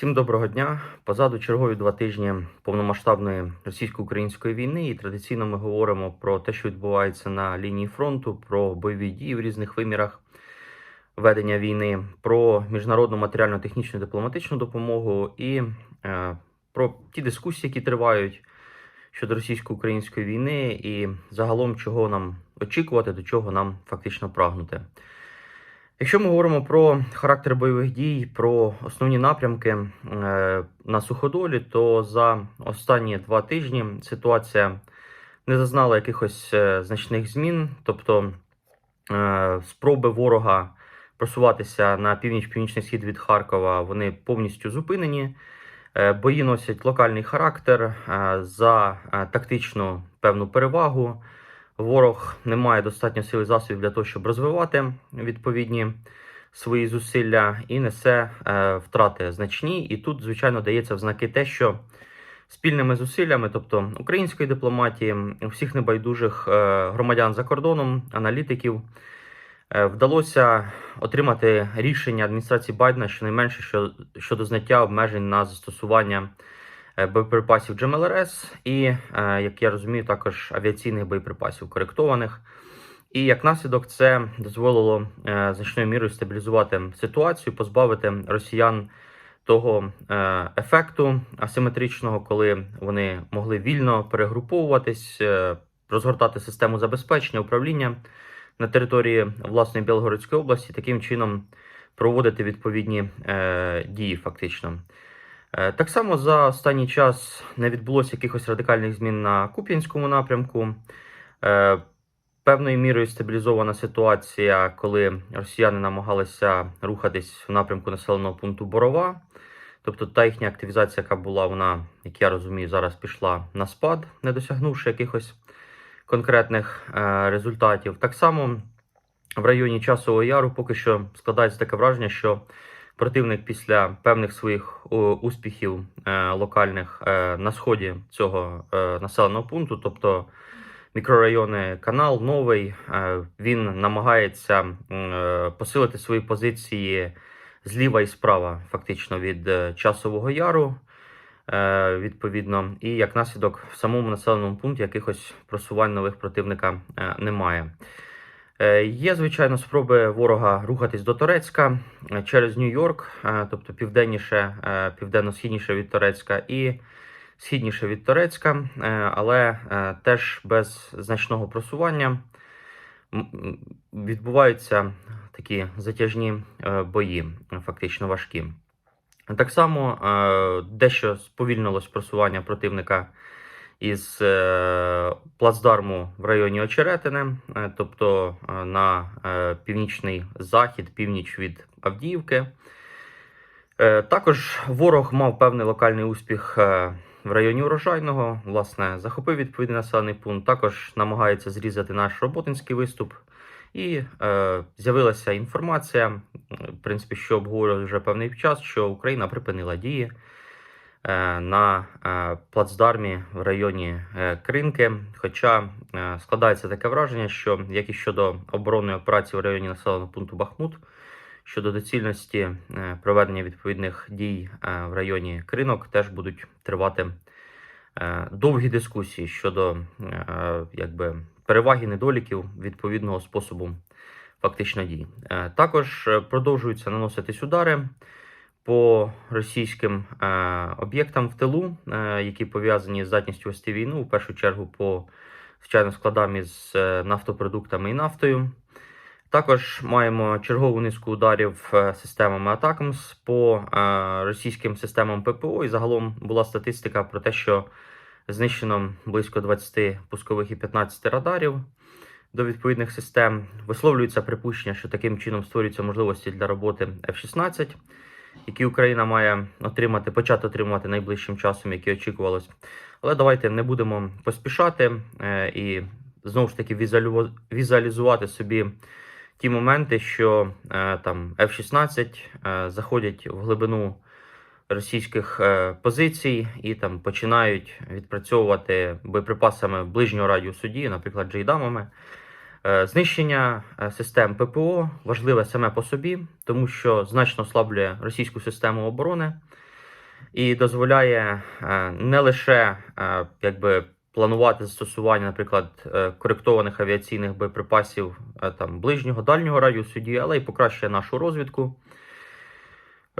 Всім доброго дня. Позаду чергові два тижні повномасштабної російсько-української війни. І традиційно ми говоримо про те, що відбувається на лінії фронту, про бойові дії в різних вимірах ведення війни, про міжнародну матеріально-технічну дипломатичну допомогу і е, про ті дискусії, які тривають щодо російсько-української війни, і загалом чого нам очікувати, до чого нам фактично прагнути. Якщо ми говоримо про характер бойових дій, про основні напрямки е, на суходолі, то за останні два тижні ситуація не зазнала якихось е, значних змін, тобто е, спроби ворога просуватися на північ-північний схід від Харкова, вони повністю зупинені. Бої носять локальний характер за тактичну певну перевагу. Ворог не має достатньо сили засобів для того, щоб розвивати відповідні свої зусилля і несе е, втрати значні. І тут, звичайно, дається в знаки те, що спільними зусиллями, тобто української дипломатії, всіх небайдужих е, громадян за кордоном, аналітиків, е, вдалося отримати рішення адміністрації Байдена щонайменше щодо зняття обмежень на застосування боєприпасів GMLRS і, е, як я розумію, також авіаційних боєприпасів коректованих. І як наслідок, це дозволило е, значною мірою стабілізувати ситуацію, позбавити росіян того е, ефекту асиметричного, коли вони могли вільно перегруповуватись, е, розгортати систему забезпечення управління на території власної Білгородської області, таким чином проводити відповідні е, дії, фактично. Е, Так само за останній час не відбулося якихось радикальних змін на Куп'янському напрямку. Е, Певною мірою стабілізована ситуація, коли росіяни намагалися рухатись в напрямку населеного пункту Борова. Тобто та їхня активізація, яка була, вона, як я розумію, зараз пішла на спад, не досягнувши якихось конкретних е, результатів. Так само в районі Часового Яру поки що складається таке враження, що противник після певних своїх успіхів е, локальних е, на сході цього е, населеного пункту, тобто мікрорайони Канал Новий, він намагається посилити свої позиції зліва і справа, фактично від Часового Яру. Відповідно, і як наслідок в самому населеному пункті якихось просувань нових противника немає. Е, Є, звичайно, спроби ворога рухатись до Торецька е, через Нью-Йорк, е, тобто південніше, південно-східніше від Торецька і східніше від Торецька, але теж без значного просування відбуваються такі затяжні бої, фактично важкі. Так само дещо сповільнилось просування противника із е, плацдарму в районі Очеретине, е, тобто е, на північний захід, північ від Авдіївки. Також ворог мав певний локальний успіх в районі урожайного. Власне, захопив відповідний населений пункт. Також намагається зрізати наш роботинський виступ. І е, з'явилася інформація, в принципі, що обговорювали вже певний час, що Україна припинила дії на е, плацдармі в районі е, Кринки. Хоча е, складається таке враження, що як і щодо оборонної операції в районі населеного пункту Бахмут, щодо доцільності е, проведення відповідних дій е, в районі Кринок, теж будуть тривати е, довгі дискусії щодо е, якби, переваги недоліків відповідного способу фактично дій. Е, Також е, продовжуються наноситись удари по російським е, об'єктам в тилу, е, які пов'язані з здатністю вести війну, в першу чергу по звичайно складам із е, нафтопродуктами і нафтою. Також маємо чергову низку ударів системами Атакамс по російським системам ППО. І загалом була статистика про те, що знищено близько 20 пускових і 15 радарів до відповідних систем. Висловлюється припущення, що таким чином створюються можливості для роботи F-16, які Україна має отримати, почати отримувати найближчим часом, які очікувалось. Але давайте не будемо поспішати е, і знову ж таки візуалізувати собі ті моменти, що е, там F-16 е, заходять в глибину російських позицій і там починають відпрацьовувати боєприпасами ближнього радіусу дії, наприклад, джейдамами. Е, Знищення е, систем ППО важливе саме по собі, тому що значно ослаблює російську систему оборони. і дозволяє е, не лише якби планувати застосування, наприклад, коректованих авіаційних боєприпасів там ближнього дальнього радіусу дії, але й покращує нашу розвідку.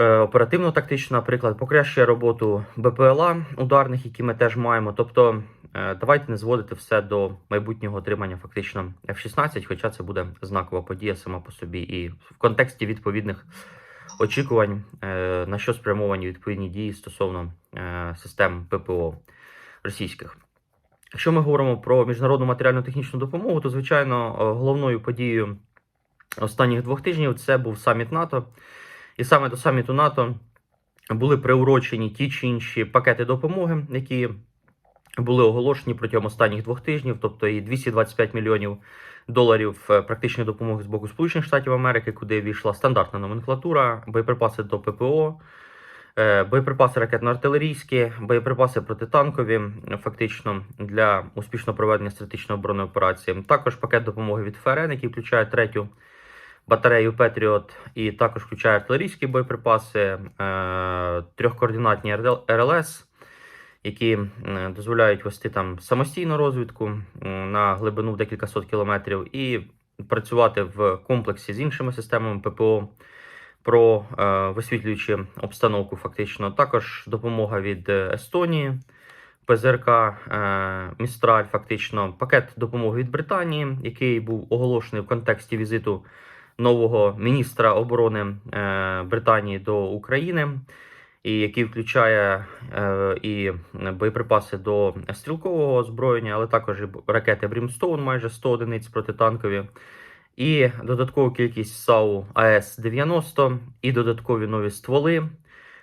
Е, Оперативно-тактично, наприклад, покращує роботу БПЛА ударних, які ми теж маємо. Тобто, е, давайте не зводити все до майбутнього отримання фактично F-16, хоча це буде знакова подія сама по собі, і в контексті відповідних очікувань, е, на що спрямовані відповідні дії стосовно систем ППО російських. Якщо ми говоримо про міжнародну матеріально-технічну допомогу, то звичайно головною подією останніх двох тижнів це був саміт НАТО. І саме до саміту НАТО були приурочені ті чи інші пакети допомоги, які були оголошені протягом останніх двох тижнів, тобто і 225 мільйонів доларів е, практичної допомоги з боку Сполучених Штатів Америки, куди війшла стандартна номенклатура, боєприпаси до ППО, е, боєприпаси ракетно-артилерійські, боєприпаси протитанкові, фактично для успішного проведення стратегічної оборонної операції. Також пакет допомоги від ФРН, який включає третю батарею Петріот і також включає артилерійські боєприпаси, е, трьохкоординатні РЛС, які дозволяють вести там самостійну розвідку на глибину в декілька сот кілометрів і працювати в комплексі з іншими системами ППО. Про е, висвітлюючи обстановку, фактично також допомога від Естонії, ПЗРК е, Містраль, фактично пакет допомоги від Британії, який був оголошений в контексті візиту нового міністра оборони е, Британії до України, і який включає е, і боєприпаси до стрілкового озброєння, але також і ракети Брімстоун, майже 100 одиниць протитанкові. І додаткову кількість САУ АС-90, і додаткові нові стволи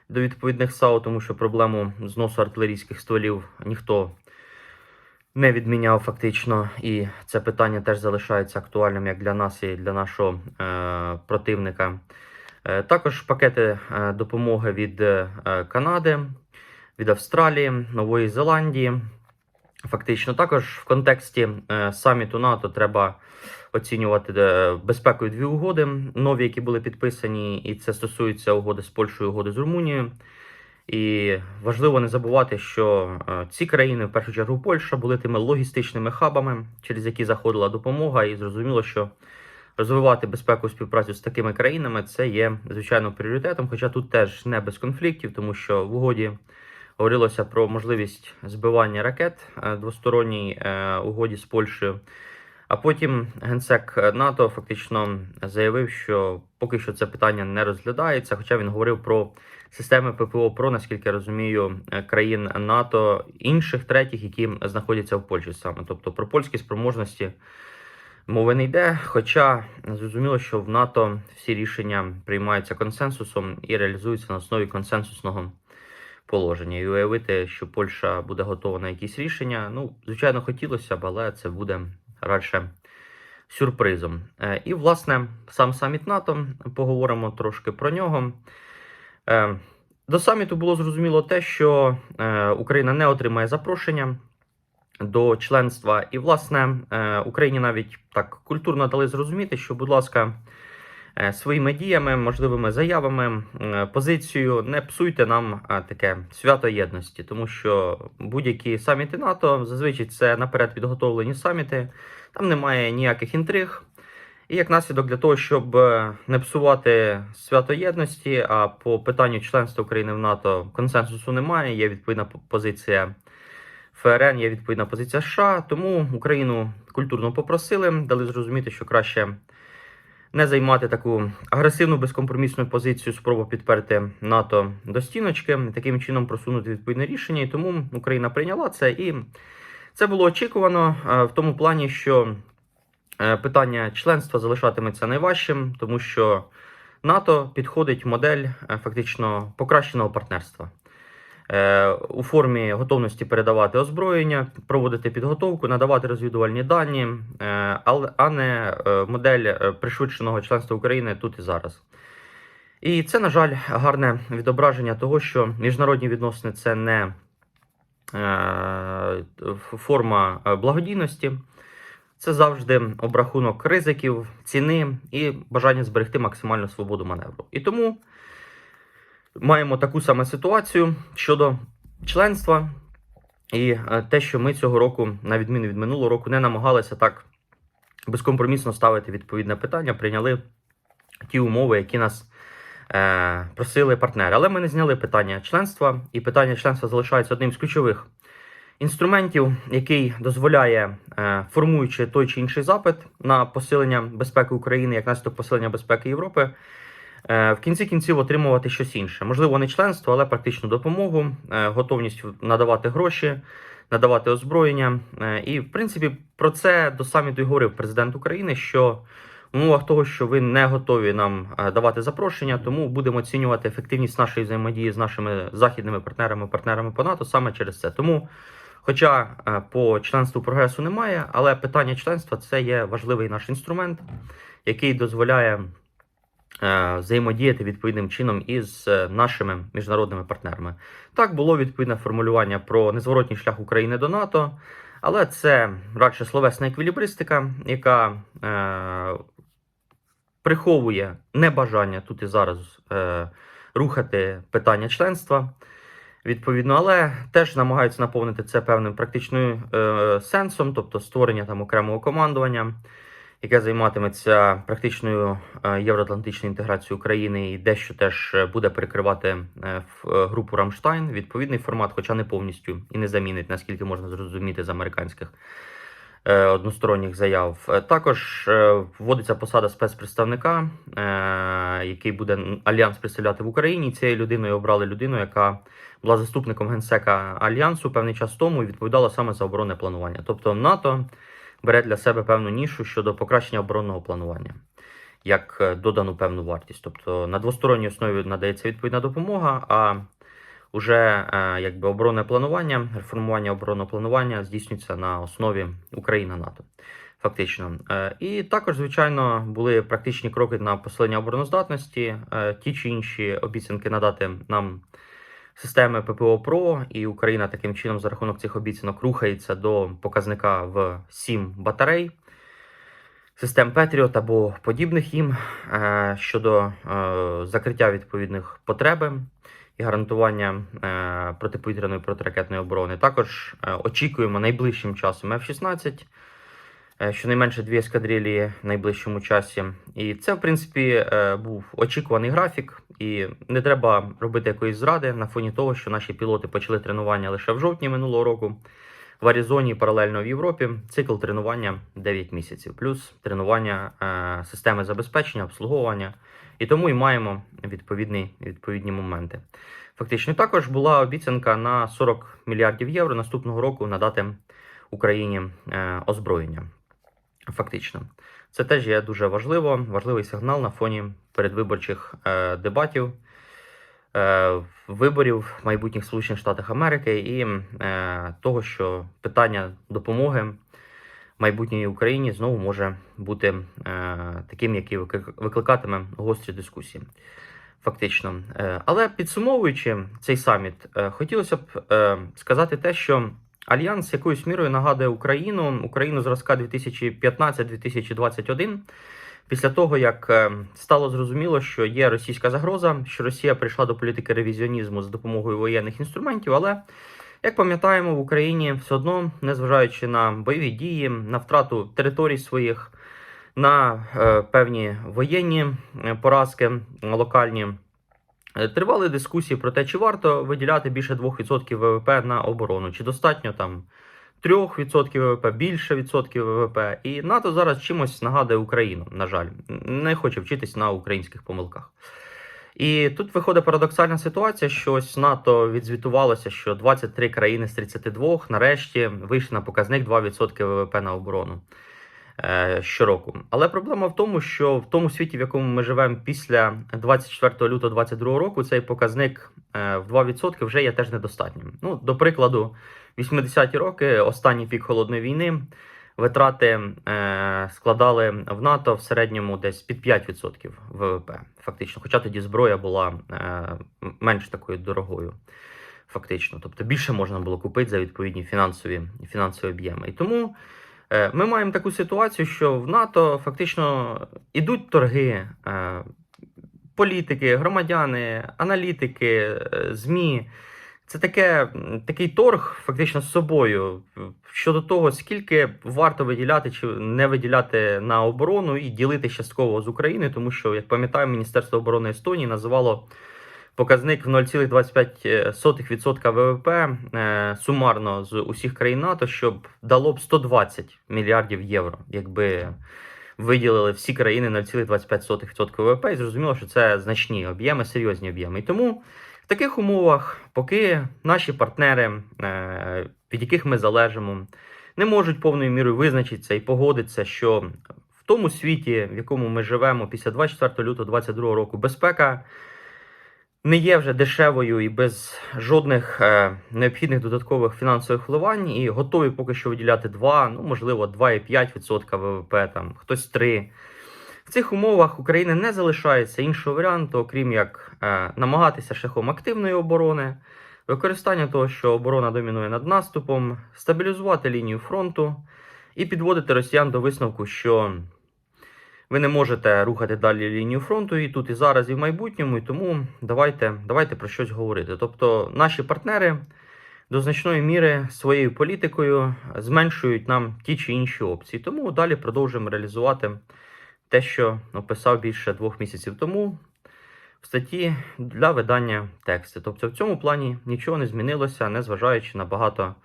до відповідних САУ, тому що проблему зносу артилерійських стволів ніхто не відміняв фактично, і це питання теж залишається актуальним як для нас і для нашого е, противника. Е, також пакети е, допомоги від е, Канади, від Австралії, Нової Зеландії. Фактично, також в контексті е, саміту НАТО треба оцінювати е, безпекові дві угоди, нові, які були підписані, і це стосується угоди з Польщею, угоди з Румунією. І важливо не забувати, що е, ці країни, в першу чергу Польща, були тими логістичними хабами, через які заходила допомога, і зрозуміло, що розвивати безпеку співпрацю з такими країнами це є звичайно пріоритетом. Хоча тут теж не без конфліктів, тому що в угоді говорилося про можливість збивання ракет е, двосторонній е, угоді з Польщею. А потім генсек НАТО фактично заявив, що поки що це питання не розглядається, хоча він говорив про системи ППО ПРО, наскільки я розумію, е, країн НАТО інших третіх, які знаходяться в Польщі саме. Тобто про польські спроможності мови не йде. Хоча зрозуміло, що в НАТО всі рішення приймаються консенсусом і реалізуються на основі консенсусного положення. І уявити, що Польща буде готова на якісь рішення. Ну, звичайно, хотілося б, але це буде радше сюрпризом. Е, І, власне, сам саміт НАТО, поговоримо трошки про нього. Е, До саміту було зрозуміло те, що е, Україна не отримає запрошення до членства, і, власне, е, Україні навіть так культурно дали зрозуміти, що, будь ласка, е, своїми діями, можливими заявами, позицією не псуйте нам таке свято єдності, тому що будь-які саміти НАТО зазвичай це наперед підготовлені саміти, там немає ніяких інтриг. І як наслідок для того, щоб е, не псувати свято єдності, а по питанню членства України в НАТО консенсусу немає. Є відповідна позиція ФРН, є відповідна позиція США. Тому Україну культурно попросили, дали зрозуміти, що краще не займати таку агресивну безкомпромісну позицію, спробу підперти НАТО до стіночки, таким чином просунути відповідне рішення. І тому Україна прийняла це. І це було очікувано е, в тому плані, що питання членства залишатиметься найважчим, тому що НАТО підходить модель е, фактично покращеного партнерства. Е, У формі готовності передавати озброєння, проводити підготовку, надавати розвідувальні дані, е, а не е, модель е, пришвидшеного членства України тут і зараз. І це, на жаль, гарне відображення того, що міжнародні відносини це не е, форма е, благодійності, це завжди обрахунок ризиків, ціни і бажання зберегти максимальну свободу маневру. І тому маємо таку саму ситуацію щодо членства. І е, те, що ми цього року, на відміну від минулого року, не намагалися так безкомпромісно ставити відповідне питання, прийняли ті умови, які нас е, просили партнери. Але ми не зняли питання членства, і питання членства залишається одним з ключових інструментів, який дозволяє, е, формуючи той чи інший запит на посилення безпеки України, як наслідок посилення безпеки Європи. е, В кінці кінців отримувати щось інше. Можливо, не членство, але практичну допомогу, е, готовність надавати гроші, надавати озброєння. І, в принципі, про це до саміту й говорив президент України, що в умовах того, що ви не готові нам давати запрошення, тому будемо оцінювати ефективність нашої взаємодії з нашими західними партнерами, партнерами по НАТО саме через це. Тому, хоча е, по членству прогресу немає, але питання членства це є важливий наш інструмент, який дозволяє е, взаємодіяти відповідним чином із е, нашими міжнародними партнерами. Так було відповідне формулювання про незворотній шлях України до НАТО, але це радше словесна еквілібристика, яка е, приховує небажання тут і зараз е, рухати питання членства. Відповідно, але теж намагаються наповнити це певним практичним е, сенсом, тобто створення там окремого командування, яке займатиметься практичною е, євроатлантичною інтеграцією України і дещо теж е, буде перекривати е, в е, групу Рамштайн. Відповідний формат, хоча не повністю і не замінить, наскільки можна зрозуміти з американських односторонніх заяв. Е, Також е, вводиться посада спецпредставника, е, який буде альянс представляти в Україні. Цією людиною обрали людину, яка була заступником генсека альянсу певний час тому і відповідала саме за оборонне планування. Тобто НАТО бере для себе певну нішу щодо покращення оборонного планування. Як е, додану певну вартість, тобто на двосторонній основі надається відповідна допомога, а уже е, якби оборонне планування, реформування оборонного планування здійснюється на основі Україна-НАТО. Фактично, Е, і також, звичайно, були практичні кроки на посилення обороноздатності, е, ті чи інші обіцянки надати нам системи ППО ПРО, і Україна таким чином за рахунок цих обіцянок рухається до показника в 7 батарей. Систем Петріот або подібних їм щодо закриття відповідних потреби і гарантування е, протиповітряної протиракетної оборони. Також е, очікуємо найближчим часом F-16, е, щонайменше дві ескадрилії в найближчому часі. І це, в принципі, був очікуваний графік, і не треба робити якоїсь зради на фоні того, що наші пілоти почали тренування лише в жовтні минулого року. В Аризоні паралельно в Європі цикл тренування 9 місяців, плюс тренування е, системи забезпечення, обслуговування. І тому і маємо відповідні, відповідні моменти. Фактично, також була обіцянка на 40 мільярдів євро наступного року надати Україні е, озброєння. Фактично, це теж є дуже важливо, важливий сигнал на фоні передвиборчих е, дебатів, е, виборів майбутніх Сполучених Штатах Америки і того, що питання допомоги майбутньої Україні знову може бути е, таким, який виклик- викликатиме гострі дискусії. Фактично. Е, Але підсумовуючи цей саміт, е, хотілося б сказати те, що Альянс якоюсь мірою нагадує Україну, Україну зразка 2015-2021. Після того, як стало зрозуміло, що є російська загроза, що Росія прийшла до політики ревізіонізму з допомогою воєнних інструментів, але як пам'ятаємо, в Україні все одно, незважаючи на бойові дії, на втрату територій своїх, на е, певні воєнні е, поразки локальні, е, тривали дискусії про те, чи варто виділяти більше 2% ВВП на оборону, чи достатньо там 3% ВВП, більше відсотків ВВП. І НАТО зараз чимось нагадує Україну, на жаль, не хоче вчитись на українських помилках. І тут виходить парадоксальна ситуація, що ось НАТО відзвітувалося, що 23 країни з 32 нарешті вийшли на показник 2% ВВП на оборону е, щороку. Але проблема в тому, що в тому світі, в якому ми живемо після 24 лютого 2022 року, цей показник е, в 2% вже є теж недостатнім. Ну, до прикладу, 80-ті роки, останній пік холодної війни. Витрати е, складали в НАТО в середньому десь під 5% ВВП, фактично. Хоча тоді зброя була е, менш такою дорогою, фактично. Тобто більше можна було купити за відповідні фінансові, фінансові об'єми. І тому е, ми маємо таку ситуацію, що в НАТО фактично ідуть торги. Політики, громадяни, аналітики, ЗМІ. Це таке, такий торг фактично з собою щодо того, скільки варто виділяти чи не виділяти на оборону і ділити частково з України, тому що, як пам'ятаю, Міністерство оборони Естонії називало показник в 0,25% ВВП е, сумарно з усіх країн НАТО, щоб дало б 120 мільярдів євро, якби виділили всі країни 0,25% ВВП, і зрозуміло, що це значні об'єми, серйозні об'єми. І тому таких умовах, поки наші партнери, е, від яких ми залежимо, не можуть повною мірою визначитися і погодитися, що в тому світі, в якому ми живемо після 24 лютого 2022 року, безпека не є вже дешевою і без жодних е, необхідних додаткових фінансових вливань, і готові поки що виділяти 2, ну можливо, 2,5% ВВП, там хтось 3. В цих умовах України не залишається іншого варіанту, окрім як е, намагатися шляхом активної оборони, використання того, що оборона домінує над наступом, стабілізувати лінію фронту і підводити росіян до висновку, що ви не можете рухати далі лінію фронту і тут, і зараз, і в майбутньому, і тому давайте, давайте про щось говорити. Тобто, наші партнери до значної міри своєю політикою зменшують нам ті чи інші опції. Тому далі продовжуємо реалізувати те, що описав більше двох місяців тому в статті для видання тексту. Тобто, в цьому плані нічого не змінилося, незважаючи на багато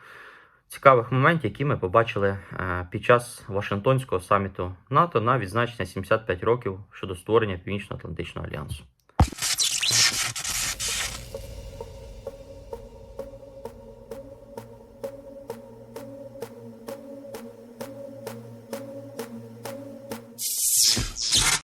цікавих моментів, які ми побачили е, під час Вашингтонського саміту НАТО на відзначення 75 років щодо створення Північно-Атлантичного альянсу.